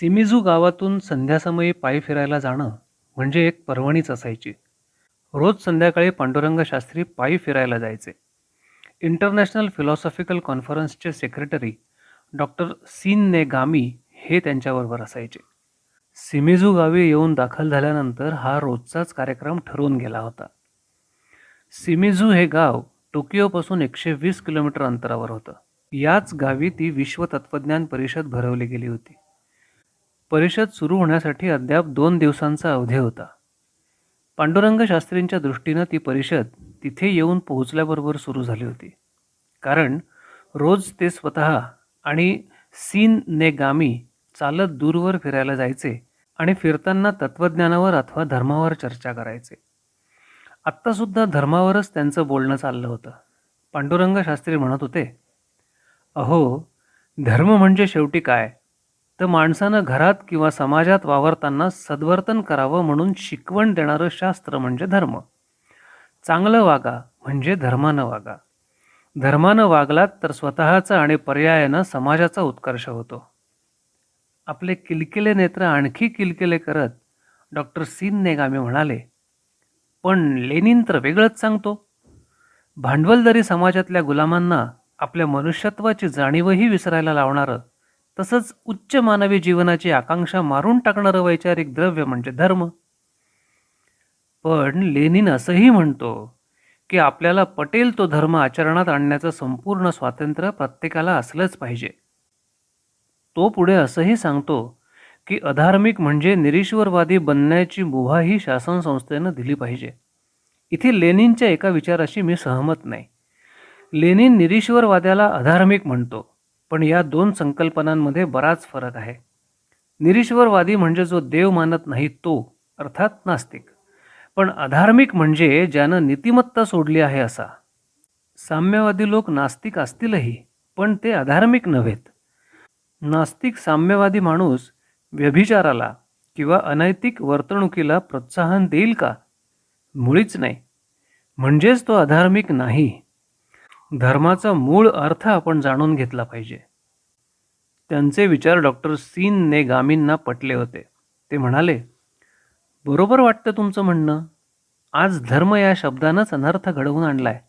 सिमिझू गावातून संध्यासमयी पायी फिरायला जाणं म्हणजे एक पर्वणीच असायची. रोज संध्याकाळी पांडुरंग शास्त्री पायी फिरायला जायचे. इंटरनॅशनल फिलॉसॉफिकल कॉन्फरन्सचे सेक्रेटरी डॉक्टर सीन ने गामी हे त्यांच्याबरोबर असायचे. सिमिझू गावी येऊन दाखल झाल्यानंतर हा रोजचाच कार्यक्रम ठरवून गेला होता. सिमिझू हे गाव टोकियोपासून एकशे वीस किलोमीटर अंतरावर होतं. याच गावी ती विश्व तत्त्वज्ञान परिषद भरवली गेली होती. परिषद सुरू होण्यासाठी अद्याप दोन दिवसांचा अवधी होता. पांडुरंग शास्त्रींच्या दृष्टीनं ती परिषद तिथे येऊन पोहोचल्याबरोबर सुरू झाली होती. कारण रोज ते स्वतः आणि सीन ने गामी चालत दूरवर फिरायला जायचे आणि फिरताना तत्त्वज्ञानावर अथवा धर्मावर चर्चा करायचे. आत्तासुद्धा धर्मावरच त्यांचं बोलणं चाललं होतं. पांडुरंग शास्त्री म्हणत होते अहो धर्म म्हणजे शेवटी काय? तर माणसानं घरात किंवा समाजात वावरताना सद्वर्तन करावं म्हणून शिकवण देणारं शास्त्र म्हणजे धर्म. चांगलं वागा म्हणजे धर्मानं वागा. धर्मानं वागलात तर स्वतःचा आणि पर्यायानं समाजाचा उत्कर्ष होतो. आपले किलकिले नेत्र आणखी किलकिले करत डॉक्टर सीन नेगामे म्हणाले पण लेनिन तर वेगळंच सांगतो. भांडवलदारी समाजातल्या गुलामांना आपल्या मनुष्यत्वाची जाणीवही विसरायला लावणारं तसंच उच्च मानवी जीवनाची आकांक्षा मारून टाकणारं वैचारिक द्रव्य म्हणजे धर्म. पण लेनिन असंही म्हणतो की आपल्याला पटेल तो धर्म आचरणात आणण्याचं संपूर्ण स्वातंत्र्य प्रत्येकाला असलंच पाहिजे. तो पुढे असंही सांगतो की अधार्मिक म्हणजे निरीश्वरवादी बनण्याची मुभाही शासन संस्थेनं दिली पाहिजे. इथे लेनिनच्या एका विचाराशी मी सहमत नाही. लेनिन निरीश्वरवाद्याला अधार्मिक म्हणतो. पण या दोन संकल्पनांमध्ये बराच फरक आहे. निरीश्वरवादी म्हणजे जो देव मानत नाही तो अर्थात नास्तिक. पण अधार्मिक म्हणजे ज्यानं नीतिमत्ता सोडली आहे असा. साम्यवादी लोक नास्तिक असतीलही पण ते अधार्मिक नव्हेत. नास्तिक साम्यवादी माणूस व्यभिचाराला किंवा अनैतिक वर्तणुकीला प्रोत्साहन देईल का? मुळीच नाही. म्हणजेच तो अधार्मिक नाही. धर्माचा मूळ अर्थ आपण जाणून घेतला पाहिजे. त्यांचे विचार डॉक्टर सीन ने गामींना पटले होते. ते म्हणाले बरोबर वाटतं तुमचं म्हणणं. आज धर्म या शब्दानंच अनर्थ घडवून आणलाय.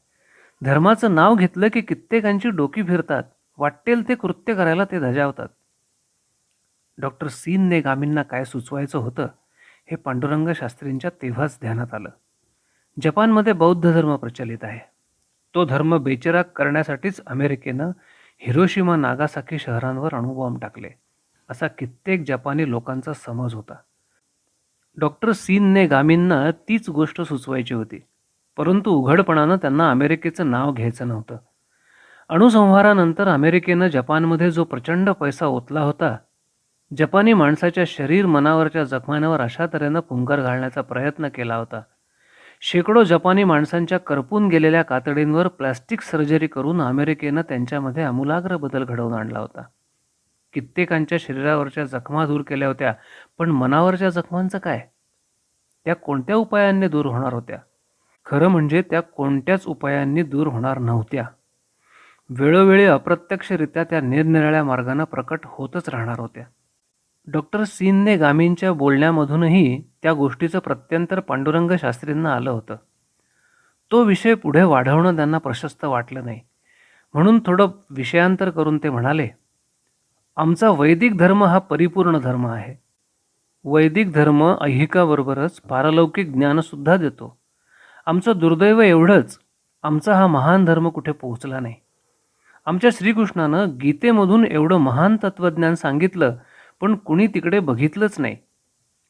धर्माचं नाव घेतलं की कित्येकांची डोकी फिरतात. वाटेल ते कृत्य करायला ते धजावतात. डॉक्टर सीन ने गामींना काय सुचवायचं होतं हे पांडुरंग शास्त्रींच्या तेव्हाच ध्यानात आलं. जपानमध्ये बौद्ध धर्म प्रचलित आहे. तो धर्म बेचिराग करण्यासाठीच अमेरिकेनं हिरोशिमा नागासाकी शहरांवर अणुबॉम्ब टाकले. असा कित्येक जपानी लोकांचा समज होता. डॉक्टर सीनने गामींना तीच गोष्ट सुचवायची होती. परंतु उघडपणानं त्यांना अमेरिकेचं नाव घ्यायचं नव्हतं. अणुसंहारानंतर अमेरिकेनं जपानमध्ये जो प्रचंड पैसा ओतला होता जपानी माणसाच्या शरीर मनावरच्या जखमांवर अशा तऱ्हेनं पुंगर घालण्याचा प्रयत्न केला होता. शेकडो जपानी माणसांच्या करपून गेलेल्या कातडींवर प्लॅस्टिक सर्जरी करून अमेरिकेनं त्यांच्यामध्ये आमूलाग्र बदल घडवून आणला होता. कित्येकांच्या शरीरावरच्या जखमा दूर केल्या होत्या पण मनावरच्या जखमांचं काय? त्या कोणत्या उपायांनी दूर होणार होत्या? खरं म्हणजे त्या कोणत्याच उपायांनी दूर होणार नव्हत्या. वेळोवेळी अप्रत्यक्षरित्या त्या निरनिराळ्या मार्गानं प्रकट होतच राहणार होत्या. डॉक्टर सीनने गामींच्या बोलण्यामधूनही त्या गोष्टीचं प्रत्यंतर पांडुरंग शास्त्रींना आलं होतं. तो विषय पुढे वाढवणं त्यांना प्रशस्त वाटलं नाही. म्हणून थोडं विषयांतर करून ते म्हणाले आमचा वैदिक धर्म हा परिपूर्ण धर्म आहे. वैदिक धर्म ऐहिकाबरोबरच पारलौकिक ज्ञानसुद्धा देतो. आमचं दुर्दैव एवढंच आमचा हा महान धर्म कुठे पोहोचला नाही. आमच्या श्रीकृष्णानं गीतेमधून एवढं महान तत्त्वज्ञान सांगितलं पण कुणी तिकडे बघितलंच नाही.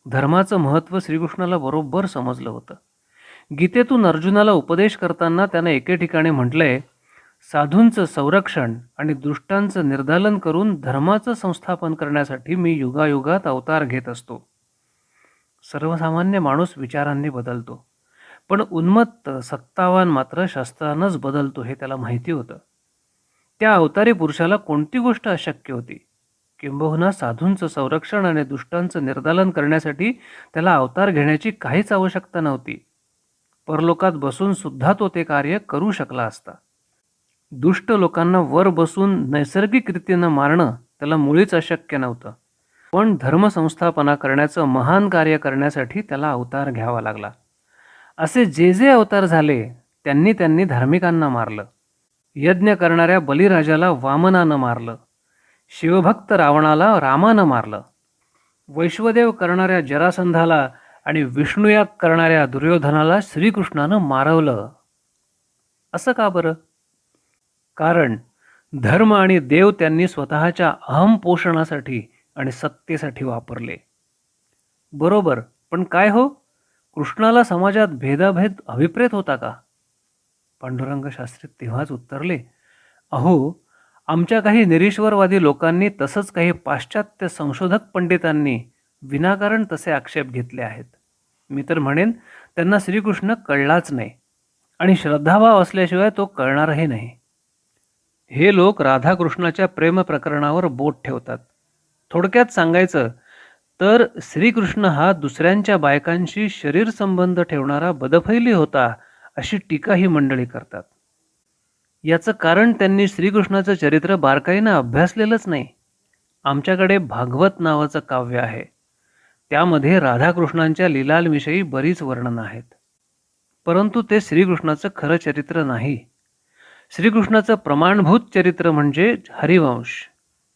धर्माचं महत्त्व श्रीकृष्णाला बरोबर समजलं होतं. गीतेतून अर्जुनाला उपदेश करताना त्यानं एके ठिकाणी म्हटलंय साधूंचं संरक्षण आणि दृष्टांचं निर्दालन करून धर्माचं संस्थापन करण्यासाठी मी युगायुगात अवतार घेत असतो. सर्वसामान्य माणूस विचारांनी बदलतो. पण उन्मत्त सत्तावान मात्र शस्त्रानंच बदलतो हे त्याला माहिती होतं. त्या अवतारी पुरुषाला कोणती गोष्ट अशक्य होती? किंबहुना साधूंचं संरक्षण आणि दुष्टांचं निर्दालन करण्यासाठी त्याला अवतार घेण्याची काहीच आवश्यकता नव्हती. परलोकात बसून सुद्धा तो ते कार्य करू शकला असता. दुष्ट लोकांना वर बसून नैसर्गिक रीतीनं मारणं त्याला मुळीच अशक्य नव्हतं. पण धर्मसंस्थापना करण्याचं महान कार्य करण्यासाठी त्याला अवतार घ्यावा लागला. असे जे जे अवतार झाले त्यांनी त्यांनी धार्मिकांना मारलं. यज्ञ करणाऱ्या बलिराजाला वामनानं मारलं. शिवभक्त रावणाला रामानं मारलं. वैश्वदेव करणाऱ्या जरासंधाला आणि विष्णुयाग करणाऱ्या दुर्योधनाला श्रीकृष्णानं मारवलं. असं का बरं? कारण धर्म आणि देव त्यांनी स्वतःच्या अहम पोषणासाठी आणि सत्तेसाठी वापरले. बरोबर पण काय हो? कृष्णाला समाजात भेदाभेद अभिप्रेत होता का? पांडुरंग शास्त्री तेव्हाच उत्तरले अहो आमच्या काही निरीश्वरवादी लोकांनी तसंच काही पाश्चात्य संशोधक पंडितांनी विनाकारण तसे आक्षेप घेतले आहेत. मी तर म्हणेन त्यांना श्रीकृष्ण कळलाच नाही आणि श्रद्धाभाव असल्याशिवाय तो कळणारही नाही. हे लोक राधाकृष्णाच्या प्रेम प्रकरणावर बोट ठेवतात. थोडक्यात सांगायचं तर श्रीकृष्ण हा दुसऱ्यांच्या बायकांशी शरीर संबंध ठेवणारा बदफैली होता अशी टीका ही मंडळी करतात. याचं कारण त्यांनी श्रीकृष्णाचं चरित्र बारकाईनं अभ्यासलेलंच नाही. आमच्याकडे भागवत नावाचं काव्य आहे. त्यामध्ये राधाकृष्णांच्या लिलालविषयी बरीच वर्णनं आहेत. परंतु ते श्रीकृष्णाचं खरं चरित्र नाही. श्रीकृष्णाचं प्रमाणभूत चरित्र म्हणजे हरिवंश.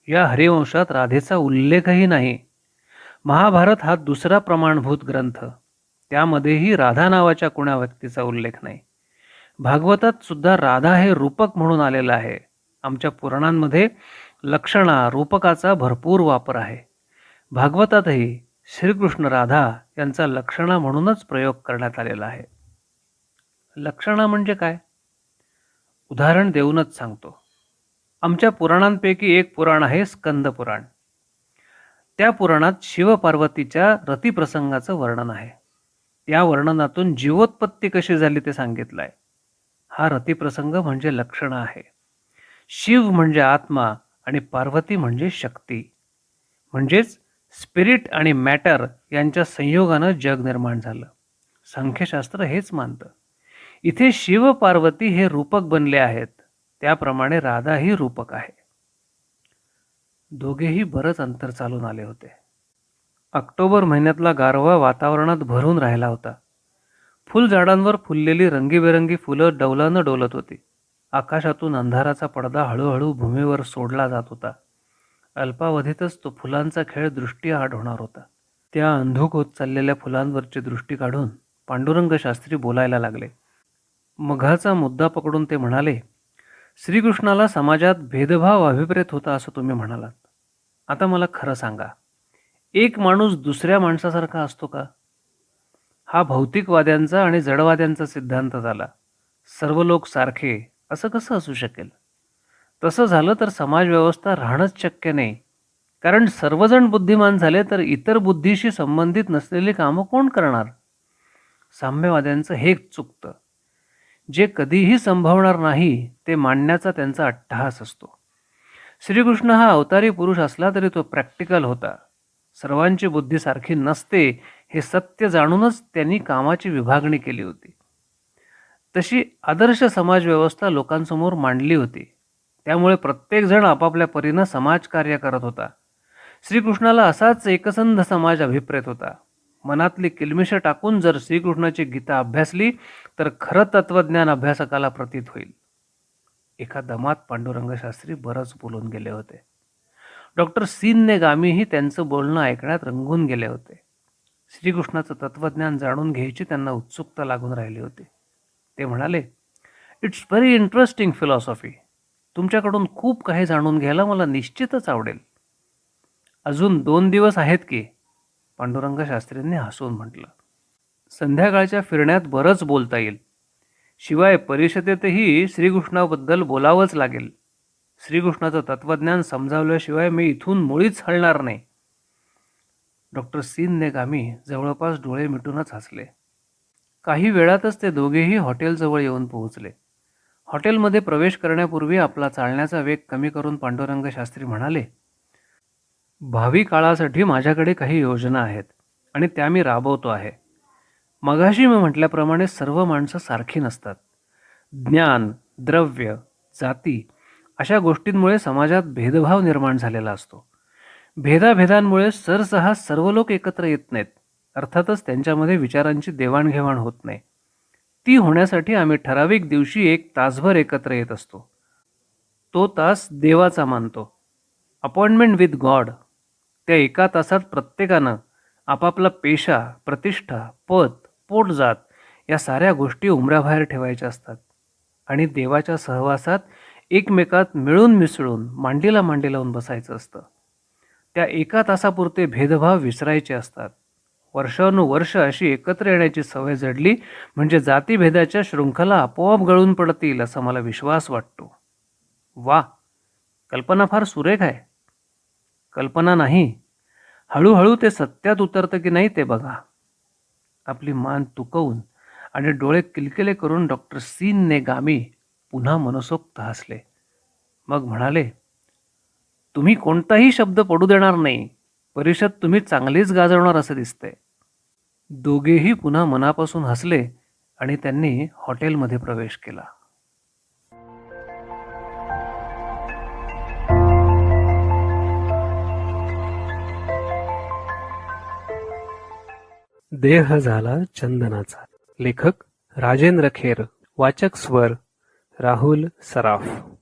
या हरिवंशात राधेचा उल्लेखही नाही. महाभारत हा दुसरा प्रमाणभूत ग्रंथ. त्यामध्येही राधा नावाच्या कुण्या व्यक्तीचा उल्लेख नाही. भागवतात सुद्धा राधा हे रूपक म्हणून आलेलं आहे. आमच्या पुराणांमध्ये लक्षणा रूपकाचा भरपूर वापर आहे. भागवतातही श्रीकृष्ण राधा यांचा लक्षणा म्हणूनच प्रयोग करण्यात आलेला आहे. लक्षणा म्हणजे काय? उदाहरण देऊनच सांगतो. आमच्या पुराणांपैकी एक पुराण आहे स्कंद पुराण. त्या पुराणात शिवपार्वतीच्या रतिप्रसंगाचं वर्णन आहे. या वर्णनातून जीवोत्पत्ती कशी झाली ते सांगितलं आहे हा रतिप्रसंग म्हणजे लक्षण आहे. शिव म्हणजे आत्मा आणि पार्वती म्हणजे शक्ती. म्हणजेच स्पिरिट आणि मॅटर यांच्या संयोगानं जग निर्माण झालं. संख्यशास्त्र हेच मानतं. इथे शिव पार्वती हे रूपक बनले आहेत. त्याप्रमाणे राधा ही रूपक आहे. दोघेही बरंच अंतर चालून आले होते. ऑक्टोबर महिन्यातला गारवा वातावरणात भरून राहिला होता. फुलझाडांवर फुललेली रंगीबेरंगी फुलं डौलानं डोलत होती. आकाशातून अंधाराचा पडदा हळूहळू भूमीवर सोडला जात होता. अल्पावधीतच तो फुलांचा खेळ दृष्टीआड होणार होता. त्या अंधुक होत चाललेल्या फुलांवरची दृष्टी काढून पांडुरंग शास्त्री बोलायला लागले. मघाचा मुद्दा पकडून ते म्हणाले श्रीकृष्णाला समाजात भेदभाव अभिप्रेत होता असं तुम्ही म्हणालात. आता मला खरं सांगा. एक माणूस दुसऱ्या माणसासारखा असतो का? हा भौतिकवाद्यांचा आणि जडवाद्यांचा सिद्धांत झाला. सर्व लोक सारखे असं कसं असू शकेल? तसं झालं तर समाजव्यवस्था राहणंच शक्य नाही. कारण सर्वजण बुद्धिमान झाले तर इतर बुद्धीशी संबंधित नसलेली कामं कोण करणार? साम्यवाद्यांचं हेच चुकतं. जे कधीही संभवणार नाही ते मांडण्याचा त्यांचा अट्टहास असतो. श्रीकृष्ण हा अवतारी पुरुष असला तरी तो प्रॅक्टिकल होता. सर्वांची बुद्धी सारखी नसते हे सत्य जाणूनच त्यांनी कामाची विभागणी केली होती. तशी आदर्श समाजव्यवस्था लोकांसमोर मांडली होती. त्यामुळे प्रत्येकजण आपापल्या परीनं समाजकार्य करत होता. श्रीकृष्णाला असाच एकसंध समाज अभिप्रेत होता. मनातली किलमिषं टाकून जर श्रीकृष्णाची गीता अभ्यासली तर खरं तत्वज्ञान अभ्यासकाला प्रतीत होईल. एका दमात पांडुरंगशास्त्री बरंच बोलून गेले होते. डॉक्टर सीनने गामीही त्यांचं बोलणं ऐकण्यात रंगून गेले होते. श्रीकृष्णाचं तत्वज्ञान जाणून घ्यायची त्यांना उत्सुकता लागून राहिली होती. ते म्हणाले इट्स व्हेरी इंटरेस्टिंग फिलॉसॉफी तुमच्याकडून खूप काही जाणून घ्यायला मला निश्चितच आवडेल. अजून दोन दिवस आहेत की पांडुरंग शास्त्रींनी हसून म्हटलं. संध्याकाळच्या फिरण्यात बरंच बोलता येईल. शिवाय परिषदेतही श्रीकृष्णाबद्दल बोलावंच लागेल. श्रीकृष्णाचं तत्वज्ञान समजावल्याशिवाय मी इथून मुळीच हलणार नाही. डॉक्टर सीन नेगामी जवळपास डोळे मिटूनच हसले. काही वेळातच ते दोघेही हॉटेलजवळ येऊन पोहोचले. हॉटेलमध्ये प्रवेश करण्यापूर्वी आपला चालण्याचा वेग कमी करून पांडुरंग शास्त्री म्हणाले भावी काळासाठी माझ्याकडे काही योजना आहेत आणि त्या मी राबवतो आहे. मगाशी मी म्हटल्याप्रमाणे सर्व माणसं सारखी नसतात. ज्ञान द्रव्य जाती अशा गोष्टींमुळे समाजात भेदभाव निर्माण झालेला असतो. भेदाभेदांमुळे सरसहा सर्व लोक एकत्र येत नाहीत. अर्थातच त्यांच्यामध्ये विचारांची देवाणघेवाण होत नाही. ती होण्यासाठी आम्ही ठराविक दिवशी एक तासभर एकत्र येत असतो. तो तास देवाचा मानतो. अपॉइंटमेंट विथ गॉड त्या एका तासात प्रत्येकानं आपापला पेशा प्रतिष्ठा पद पोटजात या साऱ्या गोष्टी उमऱ्याबाहेर ठेवायच्या असतात. आणि देवाच्या सहवासात एकमेकात मिळून मिसळून मांडीला मांडी लावून बसायचं असतं. त्या एका तासापुरते भेदभाव विसरायचे असतात. वर्षानुवर्ष अशी एकत्र येण्याची सवय जडली म्हणजे जातीभेदाच्या शृंखला आपोआप गळून पडतील असा मला विश्वास वाटतो. वा कल्पना फार सुरेख आहे. कल्पना नाही. हळूहळू ते सत्यात उतरतं की नाही ते बघा. आपली मान तुकवून आणि डोळे किलकिले करून डॉक्टर सीनने गामी पुन्हा मनसोक्त हसले. मग म्हणाले तुम्ही कोणताही शब्द पडू देणार नाही. परिषद तुम्ही चांगलीच गाजवणार असं दिसते दोघेही पुन्हा मनापासून हसले आणि त्यांनी हॉटेलमध्ये प्रवेश केला. देह झाला चंदनाचा. लेखक राजेंद्र खेर. वाचक स्वर राहुल सराफ